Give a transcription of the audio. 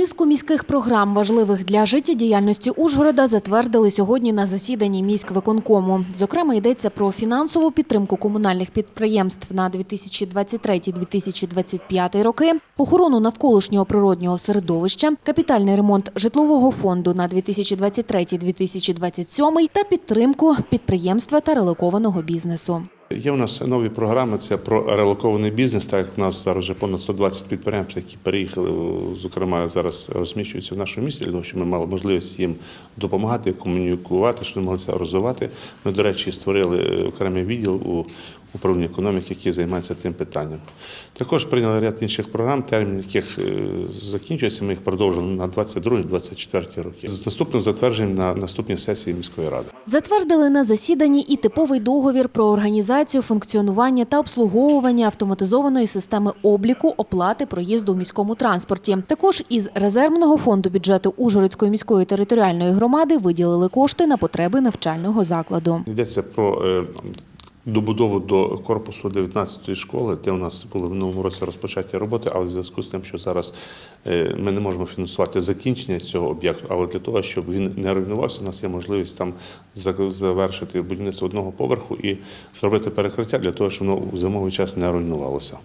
Низку міських програм, важливих для життєдіяльності Ужгорода, затвердили сьогодні на засіданні міськвиконкому. Зокрема, йдеться про фінансову підтримку комунальних підприємств на 2023-2025 роки, охорону навколишнього природнього середовища, капітальний ремонт житлового фонду на 2023-2027 та підтримку підприємства та релокованого бізнесу. Є у нас нові програми. Це про релокований бізнес. Так як у нас зараз вже понад 120 підприємств, які переїхали, зокрема зараз розміщуються в нашому місті, того, щоб ми мали можливість їм допомагати, комунікувати, щоб вони могли це розвивати. Ми, до речі, створили е, окремий відділ у управлінні економіки, який займається тим питанням. Також прийняли ряд інших програм, термін яких е, закінчується. Ми їх продовжили на 22-24 роки. З наступним затвердженням на наступній сесії міської ради. Затвердили на засіданні і типовий договір про організацію, функціонування та обслуговування автоматизованої системи обліку оплати проїзду в міському транспорті. Також із резервного фонду бюджету Ужгородської міської територіальної громади виділили кошти на потреби навчального закладу. Йдеться про е, добудову до корпусу 19-ї школи, де у нас були в минулому році розпочаті роботи, але в зв'язку з тим, що зараз е, ми не можемо фінансувати закінчення цього об'єкту, але для того, щоб він не руйнувався, у нас є можливість там за- завершити будівництво одного поверху і зробити перекриття для того, щоб воно в зимовий час не руйнувалося.